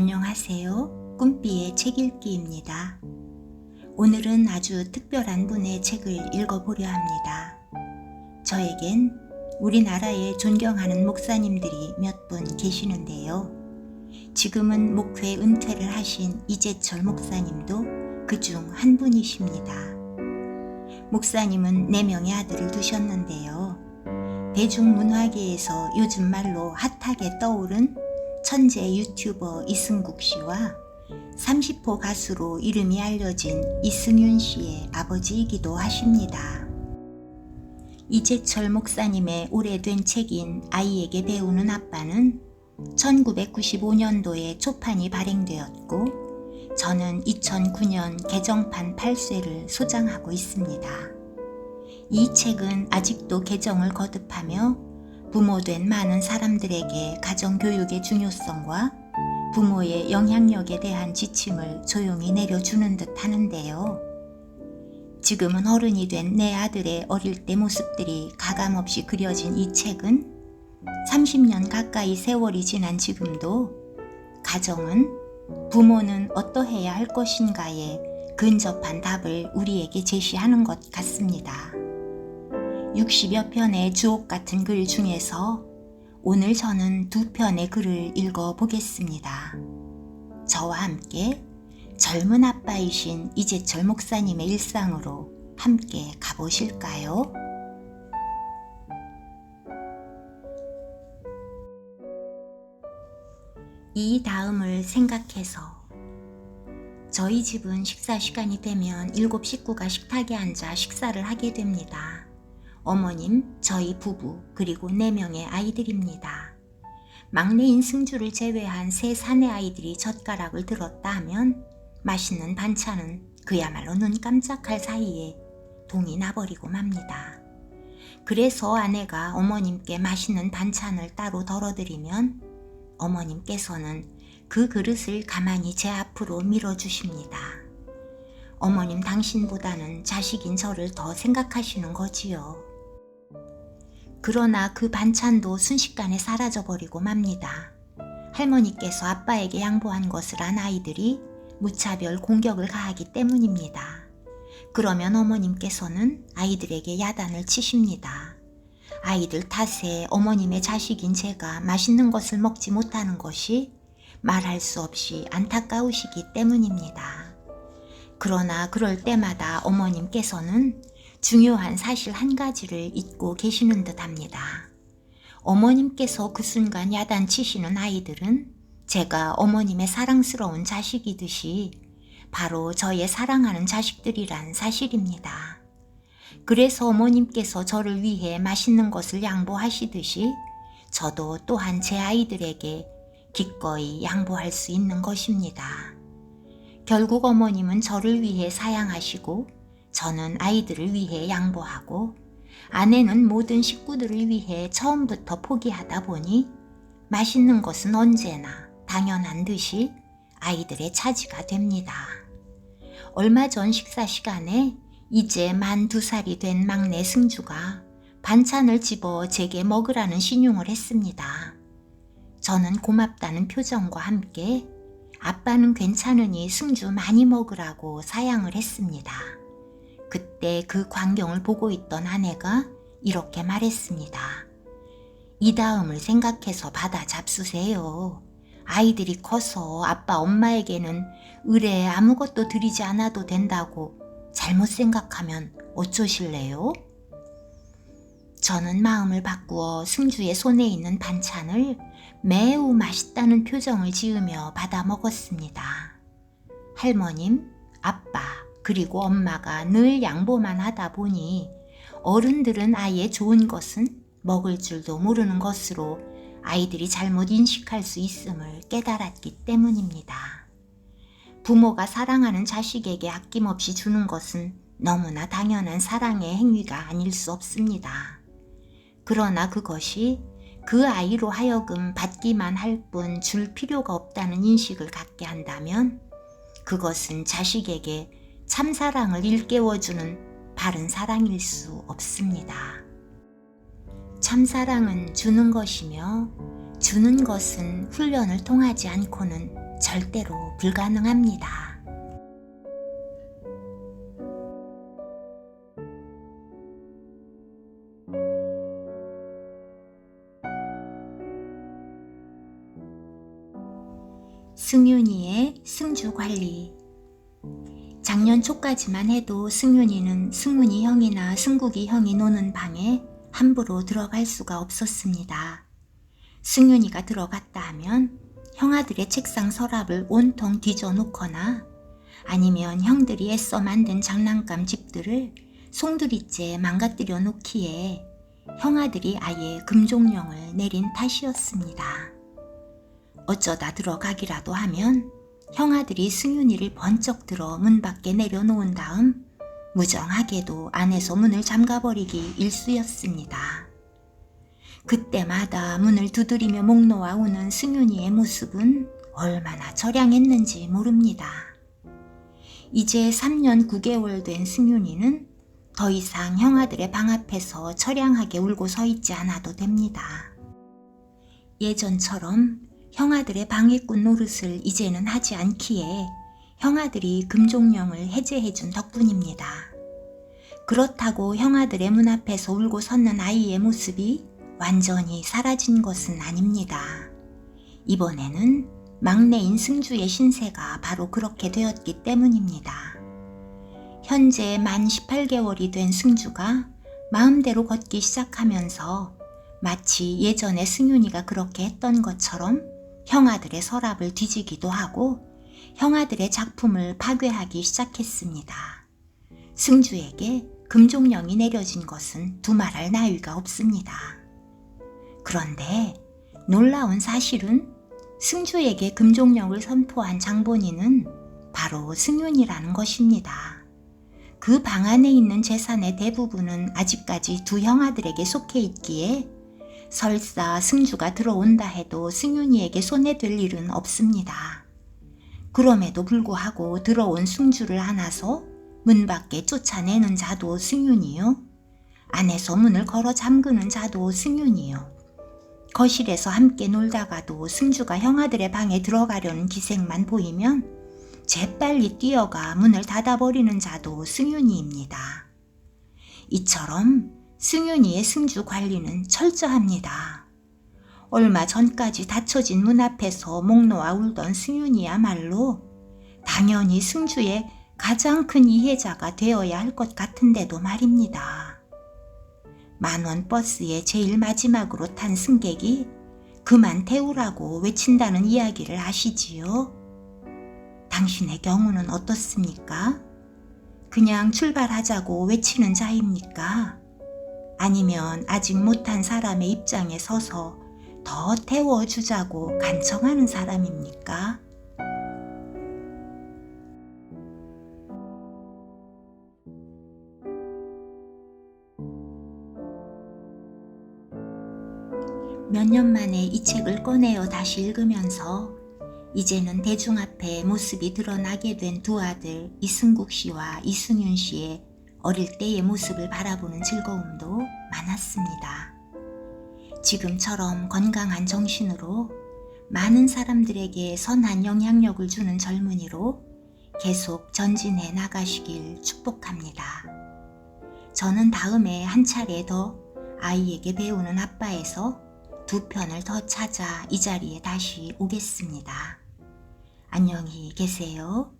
안녕하세요. 꿈비의 책 읽기입니다. 오늘은 아주 특별한 분의 책을 읽어보려 합니다. 저에겐 우리나라에 존경하는 목사님들이 몇 분 계시는데요. 지금은 목회 은퇴를 하신 이재철 목사님도 그 중 한 분이십니다. 목사님은 네 명의 아들을 두셨는데요. 대중문화계에서 요즘 말로 핫하게 떠오른 천재 유튜버 이승국 씨와 30호 가수로 이름이 알려진 이승윤 씨의 아버지이기도 하십니다. 이재철 목사님의 오래된 책인 아이에게 배우는 아빠는 1995년도에 초판이 발행되었고 저는 2009년 개정판 8쇄를 소장하고 있습니다. 이 책은 아직도 개정을 거듭하며 부모된 많은 사람들에게 가정교육의 중요성과 부모의 영향력에 대한 지침을 조용히 내려주는 듯 하는데요. 지금은 어른이 된 내 아들의 어릴 때 모습들이 가감없이 그려진 이 책은 30년 가까이 세월이 지난 지금도 가정은 부모는 어떠해야 할 것인가에 근접한 답을 우리에게 제시하는 것 같습니다. 60여 편의 주옥 같은 글 중에서 오늘 저는 두 편의 글을 읽어 보겠습니다. 저와 함께 젊은 아빠이신 이재철 목사님의 일상으로 함께 가보실까요? 이 다음을 생각해서 저희 집은 식사 시간이 되면 일곱 식구가 식탁에 앉아 식사를 하게 됩니다. 어머님, 저희 부부, 그리고 네명의 아이들입니다. 막내인 승주를 제외한 세 사내 아이들이 젓가락을 들었다 하면 맛있는 반찬은 그야말로 눈 깜짝할 사이에 동이 나버리고 맙니다. 그래서 아내가 어머님께 맛있는 반찬을 따로 덜어드리면 어머님께서는 그 그릇을 가만히 제 앞으로 밀어주십니다. 어머님 당신보다는 자식인 저를 더 생각하시는 거지요. 그러나 그 반찬도 순식간에 사라져버리고 맙니다. 할머니께서 아빠에게 양보한 것을 안 아이들이 무차별 공격을 가하기 때문입니다. 그러면 어머님께서는 아이들에게 야단을 치십니다. 아이들 탓에 어머님의 자식인 제가 맛있는 것을 먹지 못하는 것이 말할 수 없이 안타까우시기 때문입니다. 그러나 그럴 때마다 어머님께서는 중요한 사실 한 가지를 잊고 계시는 듯 합니다. 어머님께서 그 순간 야단치시는 아이들은 제가 어머님의 사랑스러운 자식이듯이 바로 저의 사랑하는 자식들이란 사실입니다. 그래서 어머님께서 저를 위해 맛있는 것을 양보하시듯이 저도 또한 제 아이들에게 기꺼이 양보할 수 있는 것입니다. 결국 어머님은 저를 위해 사양하시고 저는 아이들을 위해 양보하고 아내는 모든 식구들을 위해 처음부터 포기하다 보니 맛있는 것은 언제나 당연한 듯이 아이들의 차지가 됩니다. 얼마 전 식사 시간에 이제 만 두 살이 된 막내 승주가 반찬을 집어 제게 먹으라는 신용을 했습니다. 저는 고맙다는 표정과 함께 아빠는 괜찮으니 승주 많이 먹으라고 사양을 했습니다. 그때 그 광경을 보고 있던 아내가 이렇게 말했습니다. 이 다음을 생각해서 받아 잡수세요. 아이들이 커서 아빠 엄마에게는 의뢰 아무것도 드리지 않아도 된다고 잘못 생각하면 어쩌실래요? 저는 마음을 바꾸어 승주의 손에 있는 반찬을 매우 맛있다는 표정을 지으며 받아 먹었습니다. 할머님, 아빠, 그리고 엄마가 늘 양보만 하다 보니 어른들은 아예 좋은 것은 먹을 줄도 모르는 것으로 아이들이 잘못 인식할 수 있음을 깨달았기 때문입니다. 부모가 사랑하는 자식에게 아낌없이 주는 것은 너무나 당연한 사랑의 행위가 아닐 수 없습니다. 그러나 그것이 그 아이로 하여금 받기만 할 뿐 줄 필요가 없다는 인식을 갖게 한다면 그것은 자식에게 참사랑을 일깨워주는 바른 사랑일 수 없습니다. 참사랑은 주는 것이며 주는 것은 훈련을 통하지 않고는 절대로 불가능합니다. 승윤이의 승주 관리 작년 초까지만 해도 승윤이는 승문이 형이나 승국이 형이 노는 방에 함부로 들어갈 수가 없었습니다. 승윤이가 들어갔다 하면 형아들의 책상 서랍을 온통 뒤져 놓거나 아니면 형들이 애써 만든 장난감 집들을 송두리째 망가뜨려 놓기에 형아들이 아예 금종령을 내린 탓이었습니다. 어쩌다 들어가기라도 하면 형아들이 승윤이를 번쩍 들어 문 밖에 내려놓은 다음 무정하게도 안에서 문을 잠가버리기 일쑤였습니다. 그때마다 문을 두드리며 목 놓아 우는 승윤이의 모습은 얼마나 처량했는지 모릅니다. 이제 3년 9개월 된 승윤이는 더 이상 형아들의 방 앞에서 처량하게 울고 서 있지 않아도 됩니다. 예전처럼 형아들의 방해꾼 노릇을 이제는 하지 않기에 형아들이 금종령을 해제해준 덕분입니다. 그렇다고 형아들의 문 앞에서 울고 섰는 아이의 모습이 완전히 사라진 것은 아닙니다. 이번에는 막내인 승주의 신세가 바로 그렇게 되었기 때문입니다. 현재 만 18개월이 된 승주가 마음대로 걷기 시작하면서 마치 예전에 승윤이가 그렇게 했던 것처럼 형아들의 서랍을 뒤지기도 하고 형아들의 작품을 파괴하기 시작했습니다. 승주에게 금종령이 내려진 것은 두말할 나위가 없습니다. 그런데 놀라운 사실은 승주에게 금종령을 선포한 장본인은 바로 승윤이라는 것입니다. 그 방 안에 있는 재산의 대부분은 아직까지 두 형아들에게 속해 있기에 설사 승주가 들어온다 해도 승윤이에게 손해될 일은 없습니다. 그럼에도 불구하고 들어온 승주를 안아서 문 밖에 쫓아내는 자도 승윤이요. 안에서 문을 걸어 잠그는 자도 승윤이요. 거실에서 함께 놀다가도 승주가 형아들의 방에 들어가려는 기색만 보이면 재빨리 뛰어가 문을 닫아버리는 자도 승윤이입니다. 이처럼 승윤이의 승주 관리는 철저합니다. 얼마 전까지 닫혀진 문 앞에서 목 놓아 울던 승윤이야말로 당연히 승주의 가장 큰 이해자가 되어야 할 것 같은데도 말입니다. 만원 버스에 제일 마지막으로 탄 승객이 그만 태우라고 외친다는 이야기를 아시지요? 당신의 경우는 어떻습니까? 그냥 출발하자고 외치는 자입니까? 아니면 아직 못한 사람의 입장에 서서 더 태워주자고 간청하는 사람입니까? 몇 년 만에 이 책을 꺼내어 다시 읽으면서 이제는 대중 앞에 모습이 드러나게 된 두 아들 이승국 씨와 이승윤 씨의 어릴 때의 모습을 바라보는 즐거움도 많았습니다. 지금처럼 건강한 정신으로 많은 사람들에게 선한 영향력을 주는 젊은이로 계속 전진해 나가시길 축복합니다. 저는 다음에 한 차례 더 아이에게 배우는 아빠에서 두 편을 더 찾아 이 자리에 다시 오겠습니다. 안녕히 계세요.